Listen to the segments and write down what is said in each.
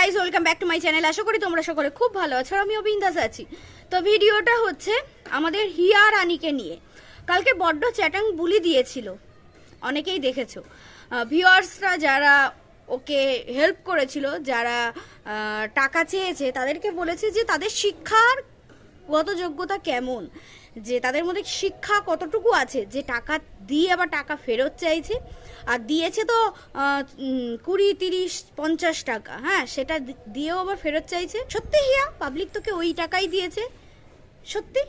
Guys welcome back to my channel আশা করি তোমরা সকলে খুব ভালো আছো আর আমিও বিন্দাস আছি। তো ভিডিওটা হচ্ছে আমাদের হিয়া রানীকে নিয়ে। কালকে বড্ড চ্যাটাং বুলি দিয়েছিল। অনেকেই দেখেছ। ভিউয়ার্সরা যারা ওকে হেল্প করেছিল, যারা টাকা চেয়েছে, তাদেরকে বলেছে যে তাদের শিক্ষার গত যোগ্যতা কেমন? যে তাদের মধ্যে শিক্ষা কতটুকু আছে, যে টাকা দিয়ে আবার টাকা ফেরত চাইছে। আর দিয়েছে তো কুড়ি, তিরিশ, পঞ্চাশ টাকা হ্যাঁ সেটা দিয়েও আবার ফেরত চাইছে। সত্যি হিয়া পাবলিক তোকে ওই টাকাই দিয়েছে। সত্যি?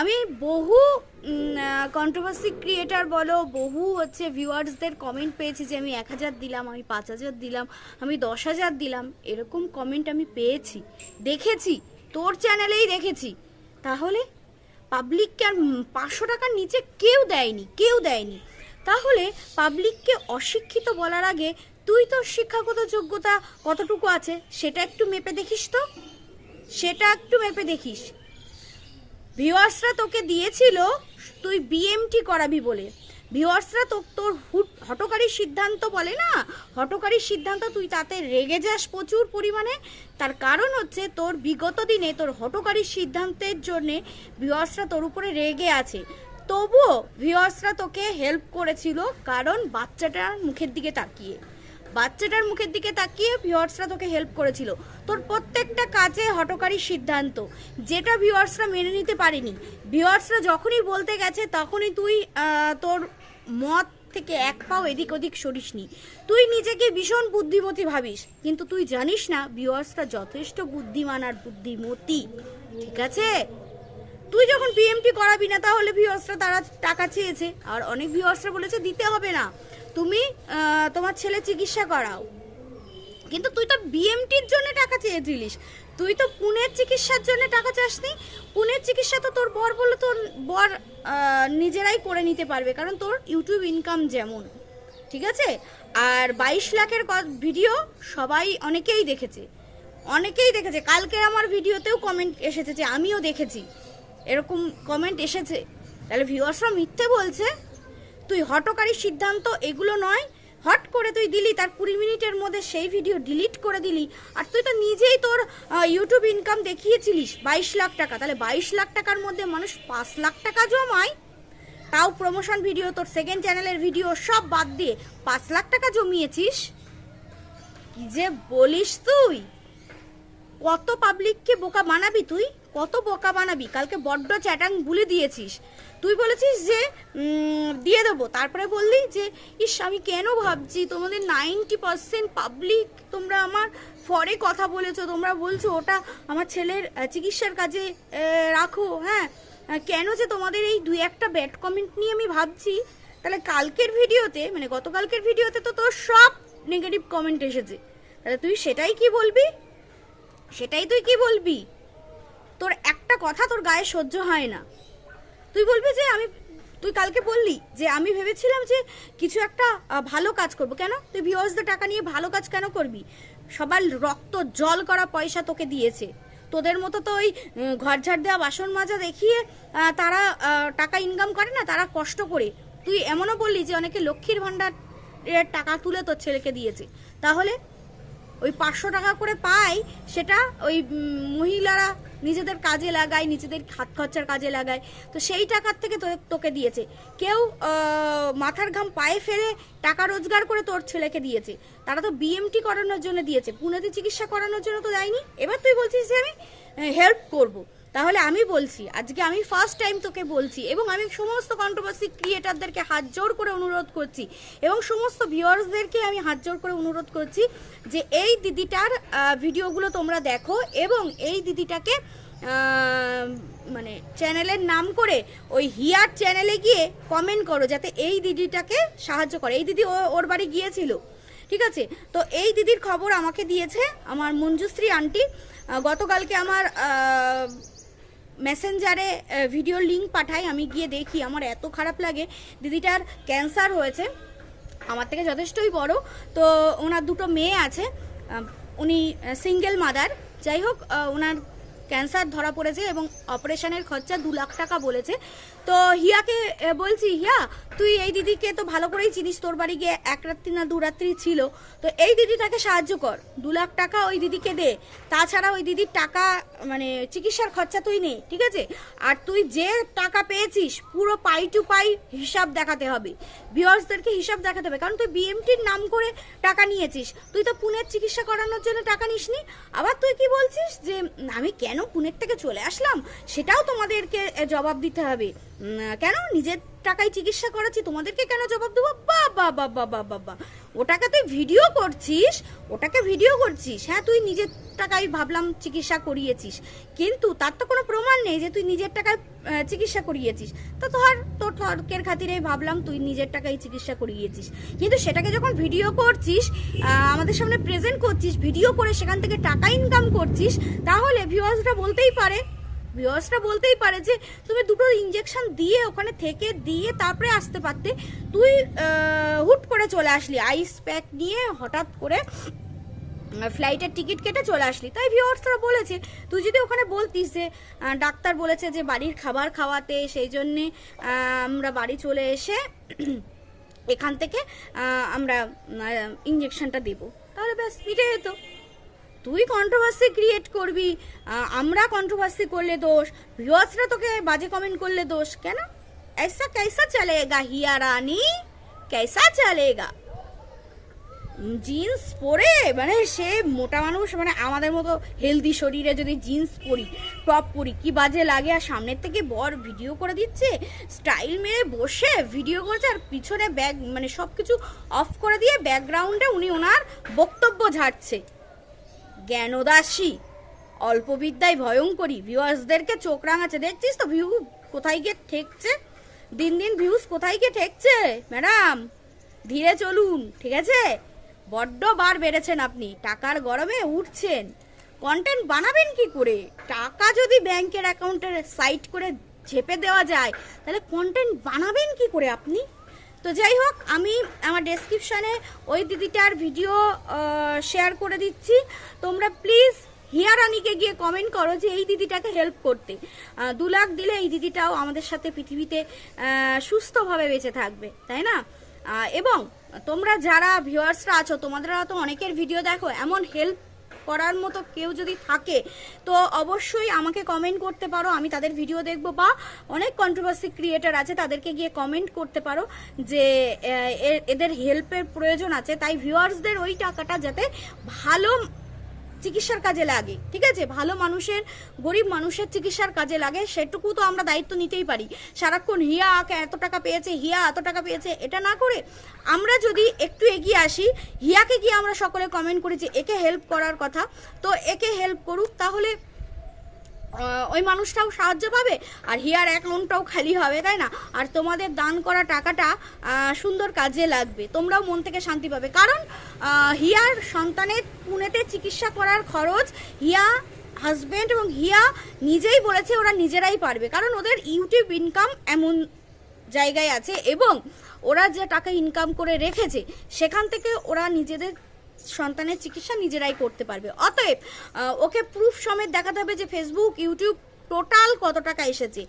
আমি বহু কন্ট্রোভার্সি ক্রিয়েটার বলো, বহু হচ্ছে ভিউয়ার্সদের কমেন্ট পেয়েছি যে আমি এক হাজার দিলাম, আমি পাঁচ হাজার দিলাম, আমি দশ হাজার দিলাম, এরকম কমেন্ট আমি পেয়েছি, দেখেছি, তোর চ্যানেলেই দেখেছি। তাহলে পাবলিককে আর পাঁচশো টাকার নিচে কেউ দেয়নি কেউ দেয়নি। তাহলে পাবলিককে অশিক্ষিত বলার আগে তুই তোর শিক্ষাগত যোগ্যতা কতটুকু আছে সেটা একটু মেপে দেখিস তো? সেটা একটু মেপে দেখিস। ভিওয়ার্সরা তোকে দিয়েছিল, তুই বিএমটি করাবি বলে। ভিউয়ার্সরা তো তোর হুট হটকারী সিদ্ধান্ত বলে না? হটকারী সিদ্ধান্ত, তুই তাতে রেগে যাস প্রচুর পরিমাণে। তার কারণ হচ্ছে তোর বিগত দিনে তোর হটকারী সিদ্ধান্তের জন্যে ভিওয়ার্সরা তোর উপরে রেগে আছে। তবুও ভিওয়ার্সরা তোকে হেল্প করেছিল কারণ বাচ্চাটার মুখের দিকে তাকিয়ে। বাচ্চাটার মুখের দিকে তাকিয়ে ভিউয়ার্সরা তোকে হেল্প করেছিল। তোর প্রত্যেকটা কাজে হটকারী সিদ্ধান্ত, যেটা ভিউয়ার্সরা মেনে নিতে পারেনি। ভিউয়ার্সরা যখনই বলতে গেছে, তখনই তুই তোর মত থেকে এক পাও এদিক ওদিক সরিস নি। তুই নিজেকে ভীষণ বুদ্ধিমতী ভাবিস, কিন্তু তুই জানিস না ভিউয়ার্সরা যথেষ্ট বুদ্ধিমান আর বুদ্ধিমতী। ঠিক আছে? তুই যখন পিএমটি করাবি না, তাহলে ভিউয়ার্সরা তারা টাকা চেয়েছে, আর অনেক ভিউয়ার্সরা বলেছে দিতে হবে না। তুমি তোমার ছেলে চিকিৎসা করাও। কিন্তু তুই তো বিএমটির জন্য টাকা চেয়েছিলিস তুই তো পুনের চিকিৎসার জন্য টাকা চাসনি। পুনের চিকিৎসা তো তোর বর বলে তোর বর নিজেরাই করে নিতে পারবে, কারণ তোর ইউটিউব ইনকাম যেমন, ঠিক আছে? আর বাইশ লাখের ভিডিও সবাই অনেকেই দেখেছে। অনেকেই দেখেছে। কালকে আমার ভিডিওতেও কমেন্ট এসেছে যে আমিও দেখেছি। এরকম কমেন্ট এসেছে। তাহলে ভিউয়ার্সরা মিথ্যে বলছে? তুই হটকারী সিদ্ধান্ত, এগুলো নয়। হট করে তুই দিলি, তার কুড়ি মিনিটের মধ্যে সেই ভিডিও ডিলিট করে দিলি, আর তুই তো নিজেই তোর ইউটিউব ইনকাম দেখিয়েছিলিস, বাইশ লাখ টাকা। তাহলে বাইশ লাখ টাকার মধ্যে মানুষ পাঁচ লাখ টাকা জমায়। তাও প্রমোশন ভিডিও তোর সেকেন্ড চ্যানেলের ভিডিও সব বাদ দিয়ে পাঁচ লাখ টাকা জমিয়েছিস? কি যে বলিস তুই? কত পাবলিককে বোকা বানাবি তুই? কত বোকা বানাবি? কালকে বড্ড চ্যাটাং বুলি দিয়েছিস। তুই বলেছিস যে দিয়ে দেবো। তারপরে বললি যে, ইস, আমি কেন ভাবছি? তোমাদের নাইনটি পার্সেন্ট পাবলিক তোমরা আমার ফরে কথা বলেছ। তোমরা বলছো ওটা আমার ছেলের চিকিৎসার কাজে রাখো হ্যাঁ? কেন যে তোমাদের এই দুই একটা ব্যাড কমেন্ট নিয়ে আমি ভাবছি? তাহলে কালকের ভিডিওতে মানে গতকালকের ভিডিওতে তো তোর সব নেগেটিভ কমেন্ট এসেছে। তাহলে তুই সেটাই কি বলবি? সেটাই তুই কি বলবি? তোর একটা কথা তোর গায়ে সহ্য হয় না। তুই বলবি যে আমি, তুই কালকে বললি যে আমি ভেবেছিলাম যে কিছু একটা ভালো কাজ করব। কেন? তুই ভিউয়ার্সদের টাকা নিয়ে ভালো কাজ কেন করবি? সবার রক্ত, জল করা পয়সা তোকে দিয়েছে। তোদের মতো তো ওই ঘর ঝাড় দেওয়া, বাসন মাজা দেখিয়ে তারা টাকা ইনকাম করে না, তারা কষ্ট করে। তুই এমনও বললি যে অনেকে লক্ষ্মীর ভাণ্ডার টাকা তুলে তোর ছেলেকে দিয়েছে। তাহলে ওই পাঁচশো টাকা করে পায় সেটা ওই মহিলারা নিজেদের কাজে লাগায়, নিজেদের হাত খরচার কাজে লাগায়। তো সেই টাকার থেকে তোকে দিয়েছে। কেউ মাথার ঘাম পায়ে ফেলে টাকা রোজগার করে তোর ছেলেকে দিয়েছে। তারা তো বিএমটি করানোর জন্য দিয়েছে। পুনেতে চিকিৎসা করানোর জন্য তো দেয়নি। এবার তুই বলছিস যে আমি হেল্প করব। তাহলে আমি বলছি, আজকে আমি ফার্স্ট টাইম তোকে বলছি এবং আমি সমস্ত কন্ট্রোভার্সি ক্রিয়েটারদেরকে হাত জোর করে অনুরোধ করছি এবং সমস্ত ভিউয়ার্সদেরকে আমি হাত জোর করে অনুরোধ করছি যে এই দিদিটার ভিডিওগুলো তোমরা দেখো এবং এই দিদিটাকে মানে চ্যানেলের নাম করে ওই হিয়ার চ্যানেলে গিয়ে কমেন্ট করো যাতে এই দিদিটাকে সাহায্য করে। এই দিদি ওর বাড়ি গিয়েছিল, ঠিক আছে? তো এই দিদির খবর আমাকে দিয়েছে আমার মঞ্জুশ্রী আন্টি গতকালকে আমার মেসেঞ্জারে ভিডিও লিঙ্ক পাঠাই, আমি গিয়ে দেখি। আমার এত খারাপ লাগে। দিদিটার ক্যান্সার হয়েছে। আমার থেকে যথেষ্টই বড়। তো ওনার দুটো মেয়ে আছে। উনি সিঙ্গেল মাদার যাই হোক ওনার ক্যান্সার ধরা পড়েছে এবং অপারেশনের খরচা দু লাখ টাকা বলেছে। তো হিয়াকে বলছি, হিয়া, তুই এই দিদিকে তো ভালো করেই চিনিস, তোর বাড়ি গিয়ে এক রাত্রি না দু রাত্রি ছিল। তো এই দিদিটাকে সাহায্য কর। দু লাখ টাকা ওই দিদিকে দে। তাছাড়া ওই দিদির টাকা মানে চিকিৎসার খরচা তুই নেই ঠিক আছে? আর তুই যে টাকা পেয়েছিস, পুরো পাই টু পাই হিসাব দেখাতে হবে। ভিউয়ার্সদেরকে হিসাব দেখাতে হবে। কারণ তুই বিএমটির নাম করে টাকা নিয়েছিস। তুই তো পুনের চিকিৎসা করানোর জন্য টাকা নিসনি। আবার তুই কি বলছিস যে, আমি কেন পুনের থেকে চলে আসলাম? সেটাও তোমাদেরকে জবাব দিতে হবে। কেন? নিজের টাকায় চিকিৎসা করাচ্ছি, তোমাদেরকে কেন জবাব দেবো? বা বা বা বা বা বা বা। ওটাকে তুই ভিডিও করছিস, ওটাকে ভিডিও করছিস। হ্যাঁ তুই নিজের টাকায় ভাবলাম চিকিৎসা করিয়েছিস, কিন্তু তার তো কোনো প্রমাণ নেই যে তুই নিজের টাকায় চিকিৎসা করিয়েছিস। তো ধর, তোর তর্কের খাতিরে ভাবলাম তুই নিজের টাকায় চিকিৎসা করিয়েছিস। কিন্তু সেটাকে যখন ভিডিও করছিস আমাদের সামনে প্রেজেন্ট করছিস, ভিডিও করে সেখান থেকে টাকা ইনকাম করছিস, তাহলে ভিউয়ার্সরা বলতেই পারে ভিউয়ার্সরা বলতেই পারে যে তুমি দুটো ইঞ্জেকশন দিয়ে ওখানে থেকে দিয়ে তারপরে আসতে পারতে। তুই হুট করে চলে আসলি আইস প্যাক নিয়ে হঠাৎ করে ফ্লাইটের টিকিট কেটে চলে আসলি। তাই ভিউয়ার্সরা বলেছে, তুই যদি ওখানে বলতিস যে ডাক্তার বলেছে যে বাড়ির খাবার খাওয়াতে, সেই জন্যে আমরা বাড়ি চলে এসে এখান থেকে আমরা ইঞ্জেকশনটা দেবো। তাহলে ব্যাস, মিটে যেত। তুই কন্ট্রোভার্সি ক্রিয়েট করবি আহ, আমরা কন্ট্রোভার্সি করলে দোষ ভিউয়ার্সরা তোকে বাজে কমেন্ট করলে দোষ কেন ऐसा कैसा चलेगा हिया रानी कैसा चलेगा জিন্স পরে মানে সে মোটা মানুষ মানে আমাদের মতো হেলদি শরীরে যদি জিন্স পরি টপ পরি কি বাজে লাগে আর সামনের থেকে বর ভিডিও করে দিচ্ছে স্টাইল মেরে বসে ভিডিও করছে আর পিছনে ব্যাগ মানে সব কিছু অফ করে দিয়ে ব্যাকগ্রাউন্ডে উনি ওনার বক্তব্য ঝাড়ছে জ্ঞানদাসী। অল্প বিদ্যায় ভয়ঙ্করী। ভিউয়ার্সদেরকে চোখ রাঙাচ্ছে। দেখছিস তো ভিউ কোথায় গিয়ে ঠেকছে? দিন দিন ভিউজ কোথায় গিয়ে ঠেকছে? ম্যাডাম ধীরে চলুন, ঠিক আছে? বড্ড বার বেড়েছেন আপনি। টাকার গরমে উঠছেন। কন্টেন্ট বানাবেন কি করে? টাকা যদি ব্যাংকের অ্যাকাউন্টে সাইট করে ঝেপে দেওয়া যায়, তাহলে কন্টেন্ট বানাবেন কি করে আপনি? তো যাই হোক, আমি আমার ডেসক্রিপশানে ওই দিদিটার ভিডিও শেয়ার করে দিচ্ছি। তোমরা প্লিজ হিয়া রানীকে গিয়ে কমেন্ট করো যে এই দিদিটাকে হেল্প করতে। দু লাখ দিলে এই দিদিটাও আমাদের সাথে পৃথিবীতে সুস্থভাবে বেঁচে থাকবে, তাই না? এবং তোমরা যারা ভিউয়ার্সরা আছো, তোমাদের তো অনেকের ভিডিও দেখো, এমন হেল্প করার মতো কেউ যদি থাকে, তো অবশ্যই আমাকে কমেন্ট করতে পারো, আমি তাদের ভিডিও দেখব বা অনেক কন্ট্রোভার্সি ক্রিয়েটার আছে, তাদেরকে গিয়ে কমেন্ট করতে পারো যে এদের হেল্পের প্রয়োজন আছে। তাই ভিউয়ার্সদের ওই টাকাটা যাতে ভালো চিকিৎসার কাজে লাগে, ঠিক আছে? ভালো মানুষের, গরিব মানুষের চিকিৎসার কাজে লাগে, সেটুকু তো আমরা দায়িত্ব নিতেই পারি। সারাক্ষণ হিয়া এত টাকা পেয়েছে, হিয়া এত টাকা পেয়েছে, এটা না করে আমরা যদি একটু এগিয়ে আসি, হিয়াকে গিয়ে আমরা সকলে কমেন্ট করেছি, একে হেল্প করার কথা। তো একে হেল্প করুক, তাহলে ওই মানুষটাও সাহায্য পাবে? আর হিয়ার অ্যাকাউন্টটাও খালি হবে, তাই না? আর তোমাদের দান করা টাকাটা সুন্দর কাজে লাগবে। তোমরাও মন থেকে শান্তি পাবে। কারণ হিয়ার সন্তানের পুনেতে চিকিৎসা করার খরচ হিয়া হাজবেন্ড এবং হিয়া নিজেই বলেছে ওরা নিজেরাই পারবে। কারণ ওদের ইউটিউব ইনকাম এমন জায়গায় আছে এবং ওরা যে টাকা ইনকাম করে রেখেছে, সেখান থেকে ওরা নিজেদের সন্তানের চিকিৎসা নিজেরাই করতে পারবে। অতএব ওকে প্রুফ সমেত দেখাতে হবে যে ফেসবুক ইউটিউব টোটাল কত টাকা এসেছে।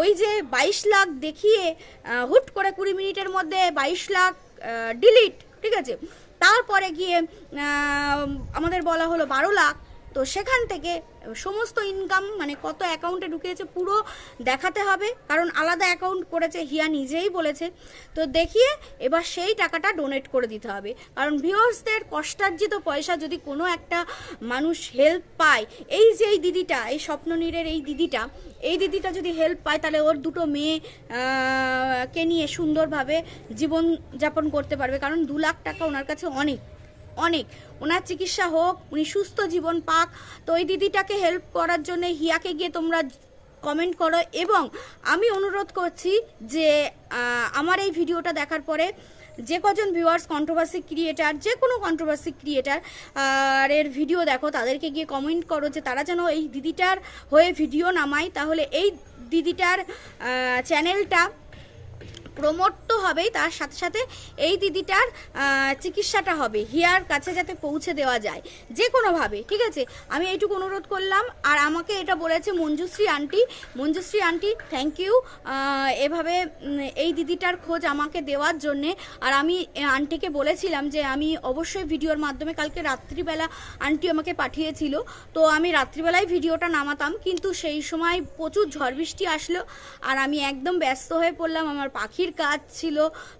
ওই যে বাইশ লাখ দেখিয়ে হুট করে কুড়ি মিনিটের মধ্যে বাইশ লাখ ডিলিট ঠিক আছে? তারপরে গিয়ে আমাদের বলা হলো বারো লাখ। তো সেখান থেকে সমস্ত ইনকাম মানে কত অ্যাকাউন্টে ঢুকিয়েছে পুরো দেখাতে হবে। কারণ আলাদা অ্যাকাউন্ট করেছে, হিয়া নিজেই বলেছে। তো দেখিয়ে এবার সেই টাকাটা ডোনেট করে দিতে হবে। কারণ ভিউয়ার্সদের কষ্টার্জিত পয়সা যদি কোনো একটা মানুষ হেল্প পায়, এই যে এই দিদিটা, এই স্বপ্ননীরের এই দিদিটা এই দিদিটা যদি হেল্প পায়, তাহলে ওর দুটো মেয়ে কে নিয়ে সুন্দরভাবে জীবন যাপন করতে পারবে। কারণ দু লাখ টাকা ওনার কাছে অনেক। অনেক। ওনার চিকিৎসা হোক, উনি সুস্থ জীবন পাক। তো ওই দিদিটাকে হেল্প করার জন্য হিয়াকে গিয়ে তোমরা কমেন্ট করো এবং আমি অনুরোধ করছি যে আমার এই ভিডিওটা দেখার পরে যে কজন ভিউয়ার্স কন্ট্রোভার্সি ক্রিয়েটার যে কোনো কন্ট্রোভার্সি ক্রিয়েটার এর ভিডিও দেখো, তাদেরকে গিয়ে কমেন্ট করো যে তারা যেন এই দিদিটার হয়ে ভিডিও নামায়। তাহলে এই দিদিটার চ্যানেলটা প্রমোট তো হবেই, তার সাথে সাথে এই দিদিটার চিকিৎসাটা হবে, হিয়ার কাছে যাতে পৌঁছে দেওয়া যায় যে কোনোভাবে ঠিক আছে? আমি এইটুকু অনুরোধ করলাম, আর আমাকে এটা বলেছে Manjushree aunty Manjushree aunty thank you এভাবে এই দিদিটার খোঁজ আমাকে দেওয়ার জন্যে, আর আমি আন্টিকে বলেছিলাম যে আমি অবশ্যই ভিডিওর মাধ্যমে কালকে রাত্রিবেলা আন্টি আমাকে পাঠিয়েছিল, তো আমি রাত্রিবেলায় ভিডিওটা নামাতাম, কিন্তু সেই সময় প্রচুর ঝড় বৃষ্টি আসলো, আর আমি একদম ব্যস্ত হয়ে পড়লাম, আমার পাখির কাজ ছিল,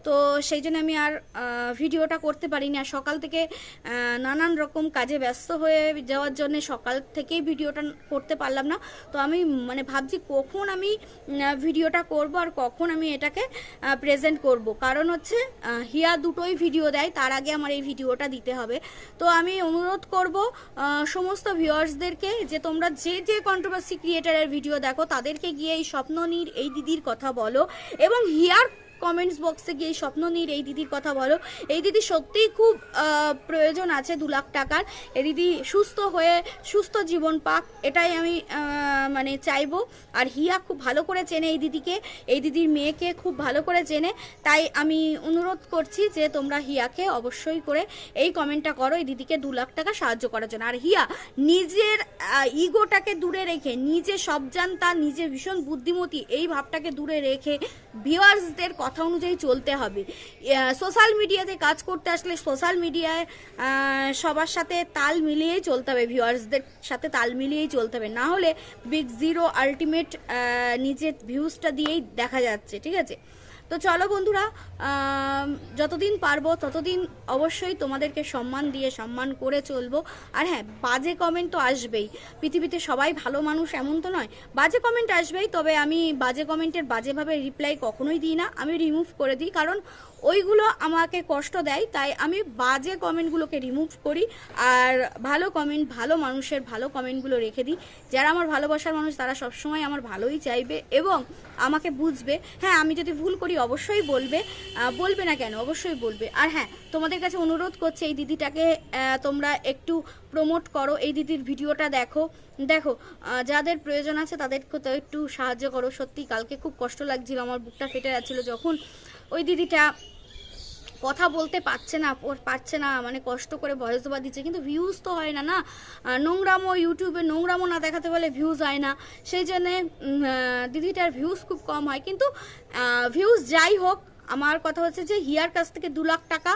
তো সেই জন্য আমি আর ভিডিওটা করতে পারিনি। আর সকাল থেকে নানান রকম কাজে ব্যস্ত হয়ে যাওয়ার জন্য সকাল থেকেই ভিডিওটা করতে পারলাম না। তো আমি মানে ভাবছি কখন আমি ভিডিওটা করব আর কখন আমি এটাকে প্রেজেন্ট করব। কারণ হচ্ছে হিয়া দুটোই ভিডিও দেয়, তার আগে আমার এই ভিডিওটা দিতে হবে। তো আমি অনুরোধ করব সমস্ত ভিউয়ার্সদেরকে যে তোমরা যে যে কন্ট্রোভার্সি ক্রিয়েটারের ভিডিও দেখো, তাদেরকে গিয়ে এই স্বপ্ননীর এই দিদির কথা বলো এবং হিয়ার কমেন্টস বক্সে গিয়ে এই স্বপ্ননীর এই দিদির কথা বলো। এই দিদি সত্যিই খুব প্রয়োজন আছে দু লাখ টাকার। এই দিদি সুস্থ হয়ে সুস্থ জীবন পাক, এটাই আমি মানে চাইব। আর হিয়া খুব ভালো করে চেনে এই দিদিকে। এই দিদির মেয়েকে খুব ভালো করে চেনে। তাই আমি অনুরোধ করছি যে তোমরা হিয়াকে অবশ্যই করে এই কমেন্টটা করো, এই দিদিকে দু লাখ টাকা সাহায্য করার জন্য। আর হিয়া, নিজের ইগোটাকে দূরে রেখে, নিজে সব জানতা, নিজে ভীষণ বুদ্ধিমতী, এই ভাবটাকে দূরে রেখে ভিউয়ার্সদের কথা অনুযায়ী চলতে হবে। সোশ্যাল মিডিয়াতে কাজ করতে আসলে সোশ্যাল মিডিয়ায় সবার সাথে তাল মিলিয়েই চলতে হবে, ভিউয়ার্সদের সাথে তাল মিলিয়েই চলতে হবে। না হলে বিগ জিরো আলটিমেট নিজের ভিউজটা দিয়েই দেখা যাচ্ছে, ঠিক আছে? তো চলো বন্ধুরা যতদিন পারব ততদিন অবশ্যই তোমাদেরকে সম্মান দিয়ে সম্মান করে চলবো। আর হ্যাঁ বাজে কমেন্ট তো আসবেই। পৃথিবীতে সবাই ভালো মানুষ এমন তো নয়। বাজে কমেন্ট আসবেই, তবে আমি বাজে কমেন্টের বাজেভাবে রিপ্লাই কখনোই দিই না। আমি রিমুভ করে দিই, কারণ ওইগুলো আমাকে কষ্ট দেয়, তাই আমি বাজে কমেন্টগুলোকে রিমুভ করি আর ভালো কমেন্ট, ভালো মানুষের ভালো কমেন্টগুলো রেখে দিই। যারা আমার ভালোবাসার মানুষ, তারা সবসময় আমার ভালোই চাইবে এবং আমাকে বুঝবে। হ্যাঁ আমি যদি ভুল করি অবশ্যই বলবে বলবে না কেন? অবশ্যই বলবে। আর হ্যাঁ তোমাদের কাছে অনুরোধ করছে, এই দিদিটাকে তোমরা একটু প্রমোট করো, এই দিদির ভিডিওটা দেখো। দেখো যাদের প্রয়োজন আছে তাদেরকে তো একটু সাহায্য করো। সত্যি, কালকে খুব কষ্ট লাগছিল, আমার বুকটা ফেটে যাচ্ছিল যখন ওই দিদিটা কথা বলতে পারছে না, ওর পারছে না মানে কষ্ট করে ভয়েস ওভার দিচ্ছে। কিন্তু ভিউজ তো হয় না না? নোংরামও নোংরামো ইউটিউবে নোংরামো না দেখাতে বলে ভিউজ হয় না। সেই জন্যে দিদিটার ভিউজ খুব কম হয়। কিন্তু ভিউজ যাই হোক আমার কথা হচ্ছে যে হিয়ার কাছ থেকে দু লাখ টাকা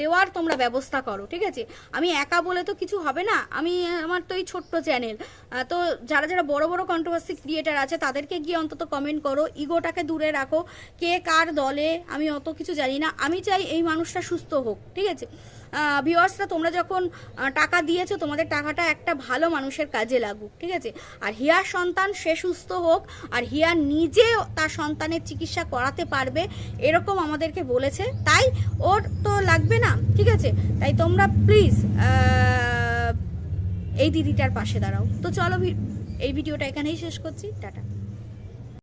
দেওয়ার তোমরা ব্যবস্থা করো, ঠিক আছে? আমি একা বলে তো কিছু হবে না। আমি, আমার তো এই ছোট্ট চ্যানেল। তো যারা যারা বড় বড় কন্ট্রোভার্সি ক্রিয়েটার আছে, তাদেরকে গিয়ে অন্তত কমেন্ট করো ইগোটাকে দূরে রাখো, কে কার দলে, আমি অত কিছু জানি না। আমি চাই এই মানুষটা সুস্থ হোক, ঠিক আছে? ভিউয়ার্সরা তোমরা যখন টাকা দিয়েছ, তোমাদের টাকাটা একটা ভালো মানুষের কাজে লাগুক, ঠিক আছে? আর হিয়ার সন্তান সে সুস্থ হোক, আর হিয়া নিজে তার সন্তানের চিকিৎসা করাতে পারবে, এরকম আমাদেরকে বলেছে। তাই ওর তো লাগবে না, ঠিক আছে? তাই তোমরা প্লিজ এই দিদিটার পাশে দাঁড়াও। তো চলো এই ভিডিওটা এখানেই শেষ করছি। টাটা।